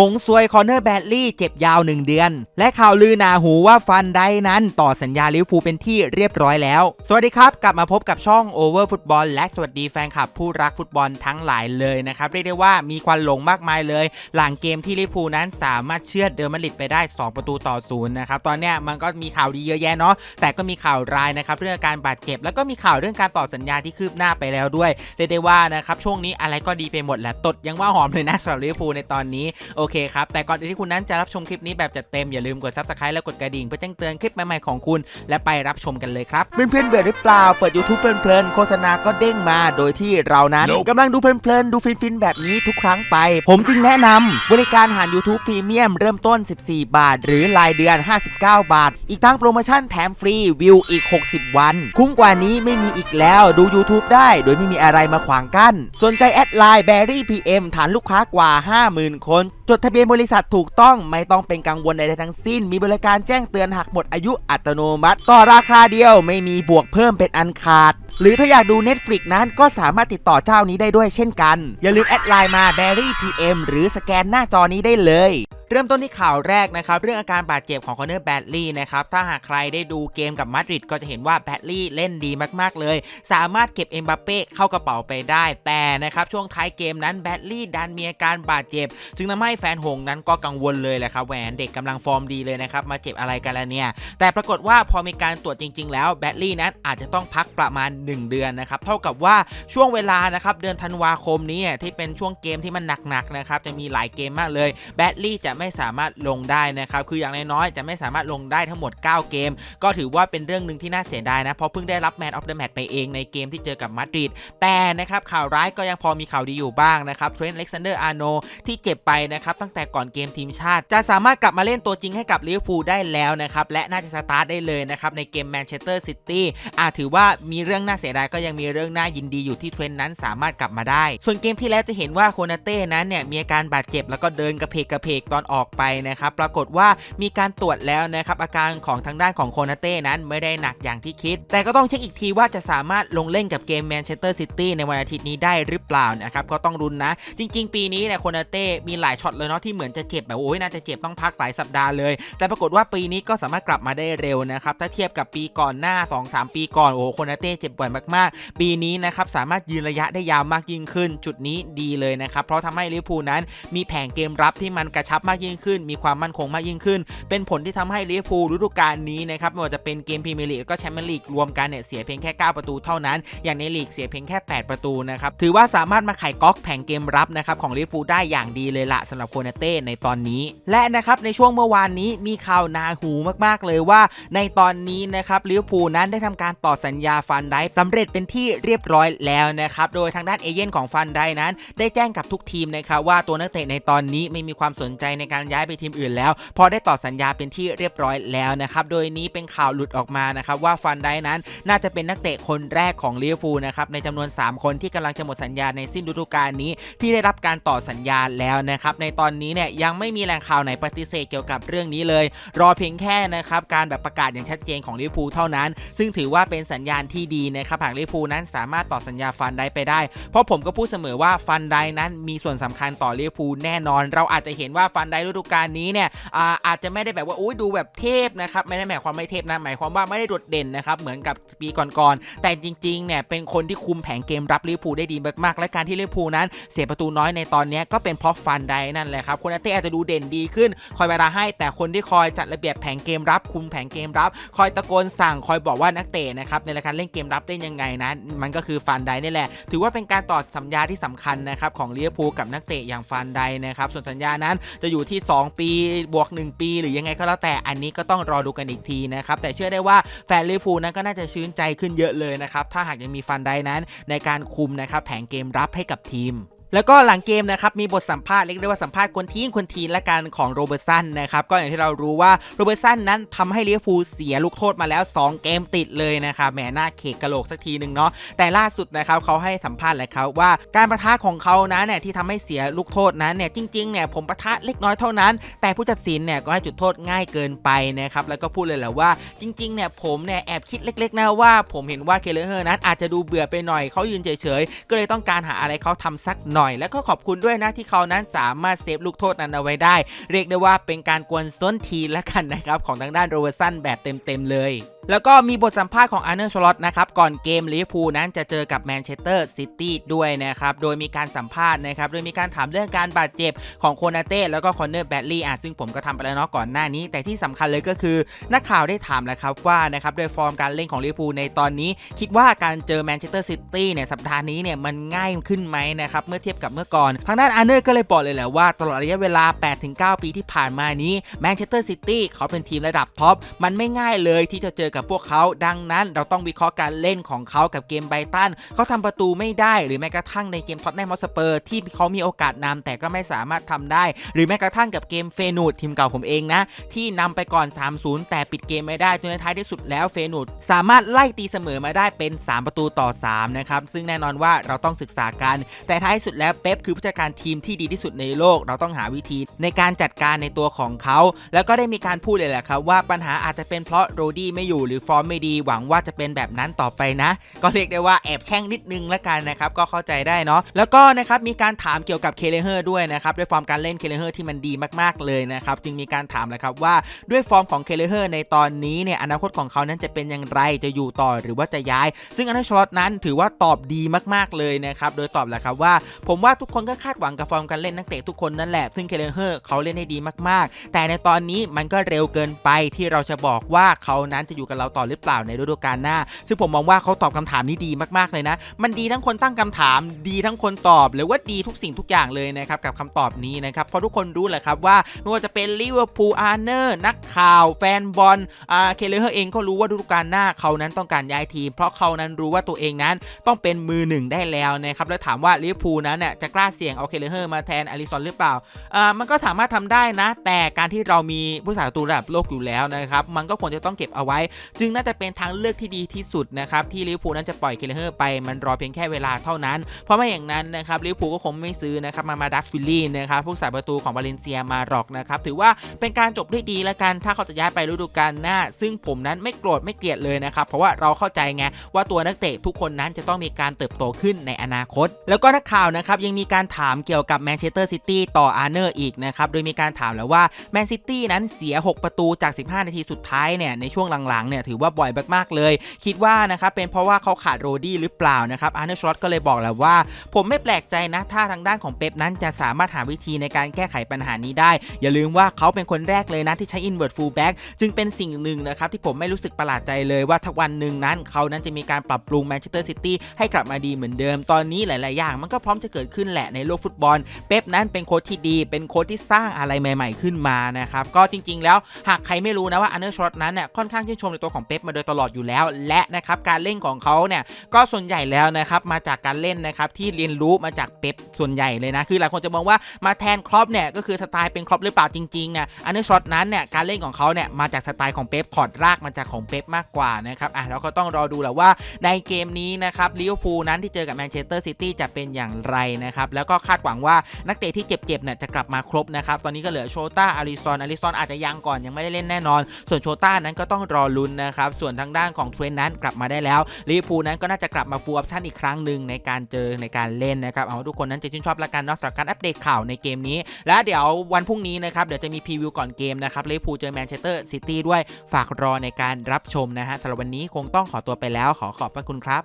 หงซวยคอนเนอร์แบดลี่เจ็บยาว 1 เดือน และข่าวลือหนาหูว่าฟันไดนั้นต่อสัญญาลิเวอร์พูลเป็นที่เรียบร้อยแล้ว สวัสดีครับ กลับมาพบกับช่อง Over Football และสวัสดีแฟนคลับผู้รักฟุตบอลทั้งหลายเลยนะครับ เรียกได้ว่ามีควันหลงมากมายเลย หลังเกมที่ลิเวอร์พูลนั้นสามารถเชือดเดอร์มาดริดไปได้ 2 ประตูต่อศูนย์นะครับตอนเนี้ยมันก็มีข่าวดีเยอะแยะเนาะแต่ก็มีข่าวร้ายนะครับเรื่องการบาดเจ็บ แล้วก็มีข่าวเรื่องการต่อสัญญาที่คืบหน้าไปแล้วด้วยเรียกได้ว่านะครับช่วงนี้อะไรก็ดีไปหมดแหละตดยังว่าหอมเลยนะสำหรับลิเวอร์พูลในตอนนี้โอเคครับ แต่ก่อนอื่นที่คุณนั้นจะรับชมคลิปนี้แบบจัดเต็มอย่าลืมกด subscribe และกดกระดิ่งเพื่อแจ้งเตือนคลิปใหม่ๆของคุณ และไปรับชมกันเลยครับ เพื่อนๆเบื่อหรือเปล่า เปิด YouTube เพลินๆโฆษณาก็เด้งมาโดยที่เรานั้น Nope กำลังดูเพลินๆดูฟินๆแบบนี้ทุกครั้งไป ผมจึงแนะนำบริการหาร YouTube Premium เริ่มต้น 14 บาท หรือรายเดือน 59 บาท อีกทั้งโปรโมชั่นแถมฟรีวิวอีก 60 วัน คุ้มกว่านี้ไม่มีอีกแล้วดู YouTube ได้ โดยไม่มีอะไรมาขวางกั้น สนใจแอดไลน์ Berry PM ฐานลูกค้ากว่า 50,000 คน จดทะเบียนบริษัทถูกต้องไม่ต้องเป็นกังวลใดๆทั้งสิ้น มีบริการแจ้งเตือนหากหมดอายุอัตโนมัติ ต่อราคาเดียวไม่มีบวกเพิ่มเป็นอันขาด หรือถ้าอยากดู Netflix นั้นก็สามารถติดต่อเจ้านี้ได้ด้วยเช่นกัน อย่าลืมแอดไลน์มา Berry PM หรือสแกนหน้าจอนี้ได้เลย เริ่มต้นที่ข่าวแรกนะครับเรื่องอาการบาดเจ็บของคอนเนอร์แบดลี่นะครับถ้าหากใครได้ดูเกมกับมาดริดก็จะเห็นว่าแบดลี่เล่นดีมากๆเลย สามารถเก็บเอ็มบัปเป้เข้ากระเป๋าไปได้แต่นะครับช่วงท้ายเกมนั้นแบดลี่ดันมีอาการบาดเจ็บ จึงทำให้แฟนหงนั้นก็กังวลเลยแหละครับแหวนเด็กกำลังฟอร์มดีเลยนะครับมาเจ็บอะไรกันแล้วเนี่ยแต่ปรากฏว่าพอมีการตรวจจริง ๆ แล้วแบดลี่นั้นอาจจะต้องพักประมาณ 1 เดือนนะครับเท่ากับว่าช่วงเวลานะครับเดือนธันวาคมนี้ที่เป็นช่วงเกมที่มันหนักๆนะครับจะมีหลายเกมมากเลยแบดลี่จะไม่สามารถลงได้นะครับคืออย่างน้อยๆจะไม่สามารถลงได้ทั้งหมด 9 เกม ก็ถือว่าเป็นเรื่องหนึ่งที่น่าเสียดายนะเพราะเพิ่งได้รับแมนออฟเดอะแมตช์ไปเองในเกมที่เจอกับมาดริดแต่นะครับข่าวร้ายก็ยังพอมีข่าวดีอยู่บ้างนะครับเทรนต์เล็กซานเดอร์อาร์โนที่เจ็บไปนะครับตั้งแต่ก่อนเกมทีมชาติ จะสามารถกลับมาเล่นตัวจริงให้กับลิเวอร์พูลได้แล้วนะครับและน่าจะสตาร์ทได้เลยนะครับในเกมแมนเชสเตอร์ซิตี้อาจถือว่ามีเรื่องน่าเสียดายก็ยังมีเรื่องน่ายินดีอยู่ที่เทรนต์นั้นสามารถกลับมาได้ ส่วนเกมที่แล้วจะเห็นว่าโคนาเต้นั้นเนี่ยมีอาการบาดเจ็บแล้วก็เดินกระเพกกระเพกตอนออกไปนะครับ ปรากฏว่ามีการตรวจแล้วนะครับอาการของทางด้านของโคนาเต้นั้นไม่ได้หนักอย่างที่คิด แต่ก็ต้องเช็คอีกทีว่าจะสามารถลงเล่นกับเกมแมนเชสเตอร์ซิตี้ในวันอาทิตย์นี้ได้หรือเปล่านะครับก็ต้องรุนนะ จริง ๆ ปีนี้เนี่ยโคนาเต้มีหลายช็อตเลยเนาะที่เหมือนจะเจ็บแบบโอ้ยน่าจะเจ็บต้องพักหลายสัปดาห์เลย แต่ปรากฏว่าปีนี้ก็สามารถกลับมาได้เร็วนะครับถ้าเทียบกับปีก่อนหน้า 2-3 ปีก่อนโอ้โหโคนาเต้เจ็บบ่อยมากๆ ปีนี้นะครับสามารถยืนระยะได้ยาวมากยิ่งขึ้น จุดนี้ดีเลยนะครับเพราะทำให้ลิเวอร์พูลนั้นมีแผงเกมรับที่มันกระชับมากยิ่งขึ้น มีความมั่นคงมากยิ่งขึ้น เป็นผลที่ทำให้ลิเวอร์พูลฤดูกาลนี้นะครับไม่ว่าจะเป็นเกมพรีเมียร์ลีกก็แชมเปี้ยนลีกรวมกันเนี่ยเสียเพียงแค่ 9 ประตูเท่านั้น อย่างในลีกเสียเพียงแค่ 8 ประตูนะครับถือว่าสามารถมาไขก๊อกแผงเกมรับนะครับของลิเวอร์พูลได้อย่างดีเลยละสำหรับโคนาเต้ในตอนนี้ และนะครับในช่วงเมื่อวานนี้มีข่าวนาหูมากๆเลยว่า ในตอนนี้นะครับลิเวอร์พูลนั้นได้ทำการต่อสัญญาฟันได้สำเร็จเป็นที่เรียบร้อยแล้วนะครับโดยทางด้านเอเย่นของฟันได้นั้น ได้แจ้งกับทุกทีมนะครับว่าตัวนักเตะในตอนนี้ไม่มีความสนใจในการย้ายไปทีมอื่นแล้ว พอได้ต่อสัญญาเป็นที่เรียบร้อยแล้วนะครับ โดยนี้เป็นข่าวหลุดออกมานะครับว่าฟันไดนั้นน่าจะเป็นนักเตะคนแรกของลิเวอร์พูลนะครับในจำนวน 3 คนที่กำลังจะหมดสัญญาในสิ้นฤดูกาลนี้ ที่ได้รับการต่อสัญญาแล้วนะครับในตอนนี้เนี่ยยังไม่มีแหล่งข่าวไหนปฏิเสธเกี่ยวกับเรื่องนี้เลย รอเพียงแค่นะครับการแบบประกาศอย่างชัดเจนของลิเวอร์พูลเท่านั้น ซึ่งถือว่าเป็นสัญญาณที่ดีนะครับหากลิเวอร์พูลนั้นสามารถต่อสัญญาฟันไดไปได้ เพราะผมก็พูดเสมอว่าฟันไดนั้นมีส่วนสำคัญต่อลิเวอร์พูลแน่นอน เราอาจจะเห็นว่าฟันไดฤดูกาลนี้เนี่ยอาอาจจะไม่ได้แบบว่าอุ้ยดูแบบเทพนะครับไม่ได้หมายความไม่เทพนะหมายความว่าไม่ได้โดดเด่นนะครับเหมือนกับปีก่อนๆแต่จริงๆเนี่ยเป็นคนที่คุมแผงเกมรับลิเวอร์พูลได้ดีมากๆและการที่ลิเวอร์พูลนั้น เสียประตูน้อยในตอนนี้ก็เป็นเพราะฟันไดนั่นแหละครับคนเต้อาจจะดูเด่นดีขึ้น คอยเวลาให้แต่คนที่คอยจัดระเบียบแผงเกมรับ คุมแผงเกมรับ คอยตะโกนสั่งคอยบอกว่านักเตะนะครับในรายการเล่นเกมรับได้ยังไงนะมันก็คือฟันไดนี่แหละ ถือว่าเป็นการต่อสัญญาที่สำคัญนะครับของลิเวอร์พูลกับนักเตะอย่างฟันไดนะครับส่วนสัญญานั้นจะอยู่ที่ 2 ปีบวก 1 ปี หรือยังไงก็แล้วแต่อันนี้ก็ต้องรอดูกันอีกทีนะครับแต่เชื่อได้ว่าแฟนลิเวอร์พูลนั้นก็น่าจะชื่นใจขึ้นเยอะเลยนะครับถ้าหากยังมีฟันไดนั้นในการคุมนะครับแผงเกมรับให้กับทีม แล้วก็หลังเกมนะครับมีบทสัมภาษณ์เรียกได้ว่าสัมภาษณ์คนทีนคนทีนและกันของโรเบอร์ตสันนะครับก็อย่างที่เรารู้ว่าโรเบอร์ตสันนั้นทำให้ลิเวอร์พูลเสียลูกโทษมาแล้ว 2 เกมติดเลยนะครับแหมหน้าเขกกะโหลกสักทีหนึ่งเนาะแต่ล่าสุดนะครับเขาให้สัมภาษณ์แหละครับว่าการประทะของเขานะเนี่ยที่ทำให้เสียลูกโทษนั้นเนี่ยจริงๆเนี่ยผมประทะเล็กน้อยเท่านั้น แต่ผู้ตัดสินเนี่ยก็ให้จุดโทษง่ายเกินไปนะครับแล้วก็พูดเลยแหละว่าจริงๆเนี่ยผมเนี่ยแอบคิดเล็กๆนะว่าผมเห็นว่าเคเลอร์นั้นอาจจะดูเบื่อไปหน่อยเขายืนเฉยๆก็เลยต้องการหาอะไรเขาทำสักหน่อยน่อย แล้วก็ขอบคุณด้วยนะที่เขานั้นสามารถเซฟลูกโทษนั้นเอาไว้ได้ เรียกได้ว่าเป็นการกวนส้นทีละกันนะครับของทางด้านโรเวอร์สันแบบเต็มๆเลย แล้วก็มีบทสัมภาษณ์ของอาร์เนอร์สล็อตนะครับก่อนเกมลิเวอร์พูลนั้นจะเจอกับแมนเชสเตอร์ซิตี้ด้วยนะครับโดยมีการสัมภาษณ์นะครับโดยมีการถามเรื่องการบาดเจ็บของโคนาเต้แล้วก็คอนเนอร์แบดลีย์อะซึ่งผมก็ทำไปแล้วเนาะก่อนหน้านี้ แต่ที่สำคัญเลยก็คือนักข่าวได้ถามแล้วครับว่านะครับโดยฟอร์มการเล่นของลิเวอร์พูลในตอนนี้ คิดว่าการเจอแมนเชสเตอร์ซิตี้เนี่ยสัปดาห์นี้เนี่ยมันง่ายขึ้นไหมนะครับเมื่อเทียบกับเมื่อก่อนทางด้านอาร์เนอร์ก็เลยบอกเลยแหละว่าตลอดระยะเวลา 8-9 ปีที่ผ่านมานี้แมนเชสเตอร์ซิตี้เขาเป็นทีมระดับท็อปมันไม่ง่ายเลยที่จะเจอกับพวกเขา ดังนั้นเราต้องวิเคราะห์การเล่นของเขากับเกมไบตันเขาทำประตูไม่ได้หรือแม้กระทั่งในเกมท็อตแนมมอสเปอร์ที่เขามีโอกาสนำแต่ก็ไม่สามารถทำได้ หรือแม้กระทั่งกับเกมเฟนูดทีมเก่าผมเองนะ ที่นำไปก่อน 3-0 แต่ปิดเกมไม่ได้จนในท้ายที่สุดแล้วเฟนูดสามารถไล่ตีเสมอมาได้เป็น 3 ประตูต่อ 3 นะครับ ซึ่งแน่นอนว่าเราต้องศึกษากัน แต่ท้ายสุดแล้วเป๊ปคือผู้จัดการทีมที่ดีที่สุดในโลก เราต้องหาวิธีในการจัดการในตัวของเขา แล้วก็ได้มีการพูดเลยแหละครับว่าปัญหาอาจจะเป็นเพราะโรดี้ไม่อยู่หรือฟอร์มไม่ดี หวังว่าจะเป็นแบบนั้นต่อไปนะ ก็เรียกได้ว่าแอบแช่งนิดนึงละกันนะครับก็เข้าใจได้เนาะแล้วก็นะครับมีการถามเกี่ยวกับเคเลเฮอร์ด้วยนะครับด้วยฟอร์มการเล่นเคเลเฮอร์ที่มันดีมากๆเลยนะครับจึงมีการถามแหละครับว่าด้วยฟอร์มของเคเลเฮอร์ในตอนนี้เนี่ยอนาคตของเขานั้นจะเป็นอย่างไรจะอยู่ต่อหรือว่าจะย้าย ซึ่งอันเดอร์ชลอตนั้นถือว่าตอบดีมากๆเลยนะครับโดยตอบแหละครับว่า ผมว่าทุกคนก็คาดหวังกับฟอร์มการเล่นนักเตะทุกคนนั่นแหละซึ่งเคเลเฮอร์เขาเล่นได้ดีมากๆ แต่ในตอนนี้มันก็เร็วเกินไปที่เราจะบอกว่าเขานั้นจะอยู่กับเราต่อหรือเปล่าในฤดูกาลหน้า ซึ่งผมมองว่าเขาตอบคำถามนี้ดีมากๆเลยนะ มันดีทั้งคนตั้งคำถาม ดีทั้งคนตอบ หรือว่าดีทุกสิ่งทุกอย่างเลยนะครับกับคำตอบนี้นะครับเพราะทุกคนรู้แหละครับว่าไม่ว่าจะเป็นลิเวอร์พูลอาร์เนอร์นักข่าว แฟนบอลอ่าเคเลเฮอร์เองก็รู้ว่าฤดูกาลหน้าเขานั้นต้องการย้ายทีม เพราะเขานั้นรู้ว่าตัวเองนั้นต้องเป็นมือหนึ่งได้แล้วนะครับแล้วถามว่าลิเวอร์พูลนั้นเนี่ยจะกล้าเสี่ยงเอาเคเลเฮอร์มาแทนอาริซอนหรือเปล่าอ่ามันก็สามารถทำได้นะ แต่การที่เรามีผู้สาประตูระดับโลกอยู่แล้วนะครับมันก็ควรจะต้องเก็บเอาไว้จึงน่าจะเป็นทางเลือกที่ดีที่สุดนะครับที่ลิเวอร์พูลนั้นจะปล่อยเคเลเฮอร์ไปมันรอเพียงแค่เวลาเท่านั้น เพราะไม่อย่างนั้นนะครับลิเวอร์พูลก็คงไม่ซื้อนะครับมามาดักฟิลลี่นะครับผู้สาประตูของวาเลนเซียมาหรอกนะครับถือว่าเป็นการจบได้ดีล้วกัน ถ้าเขาจะย้ายไปฤดูกาลหน้า ซึ่งผมนั้นไม่โกรธไม่เกลียดเลยนะครับเพราะว่าเราเข้าใจไงว่าตัวนักเตะทุกคนนั้นจะต้องมีการเติบโตขึ้นในอนาคต แล้วก็นักข่าวนะครับยังมีการถามเกี่ยวกับแมนเชสเตอร์ซิตี้ต่ออาร์เนอร์อีกนะครับโดยมีการถามแล้วว่าแมนซิตี้นั้นเสีย 6 ประตูจาก 15 นาทีสุดท้ายเนี่ยในช่วงหลังๆเนี่ยถือว่าบ่อยมากๆเลย คิดว่านะครับเป็นเพราะว่าเขาขาดโรดี้หรือเปล่านะครับอาร์เนอร์ชลอตก็เลยบอกแล้วว่า ผมไม่แปลกใจนะถ้าทางด้านของเป๊ปนั้นจะสามารถหาวิธีในการแก้ไขปัญหานี้ได้ อย่าลืมว่าเขาเป็นคนแรกเลยนะที่ใช้ invert fullback จึงเป็นสิ่งหนึ่งนะครับที่ผมไม่รู้สึกประหลาดใจเลยว่าถ้าวันหนึ่งนั้นเขานั้นจะมีการปรับปรุงแมนเชสเตอร์ซิตี้ให้กลับมาดีเหมือนเดิมตอนนี้หลาย ๆ อย่าง มันก็พร้อมจะเกิดขึ้นแหละในโลกฟุตบอล เป๊ปนั้นเป็นโค้ชที่ดี เป็นโค้ชที่สร้างอะไรใหม่ ๆ ขึ้นมานะครับก็จริง ๆ แล้วหากใครไม่รู้นะว่าอันเดอร์ชอตนั้นเนี่ยค่อนข้างชื่นชมในตัวของเป๊ปมาโดยตลอดอยู่แล้ว และนะครับการเล่นของเขาเนี่ยก็ส่วนใหญ่แล้วนะครับมาจากการเล่นนะครับที่เรียนรู้มาจากเป๊ปส่วนใหญ่เลยนะคือหลายคนจะมองว่ามาแทนครอปเนี่ยก็คือสไตล์เป็นครอปหรือเปล่าจริงๆเนี่ยอันเดอร์ชลอตนั้นเนี่ยการเล่นของเขาเนี่ยมาจากสไตล์ของเป๊ปถอดรากมาจากของเป๊ปมากกว่านะครับอะเราก็ต้องรอดูแหละว่าในเกมนี้นะครับลิเวอร์พูลนั้นที่เจอกับแมนเชสเตอร์ซิตี้จะเป็นอย่างไรนะครับแล้วก็คาดหวังว่านักเตะที่เจ็บๆเนี่ยจะกลับมาครบนะครับตอนนี้ก็เหลือโชต้าอาริซอนอาริซอนอาจจะยังก่อนยังไม่ได้เล่นแน่นอน ส่วนโชต้านั้นก็ต้องรอลุนนะครับ ส่วนทางด้านของเทรนนั้นกลับมาได้แล้วลิเวอร์พูลนั้นก็น่าจะกลับมาฟูลออปชั่นอีกครั้งหนึ่งในการเจอในการเล่นนะครับเอาทุกคนนั้นจะชื่นชอบละกันนอกจากการอัปเดตข่าวในเกมนี้ และเดี๋ยววันพรุ่งนี้นะครับเดี๋ยวจะมีพรีวิวก่อนเกมนะครับลิเวอร์พูลเจอแมนเชสเตอร์ซิตี้ด้วยฝากรอในการรับชมนะฮะสำหรับวันนี้คงต้องขอตัวไปแล้วขอขอบพระคุณครับ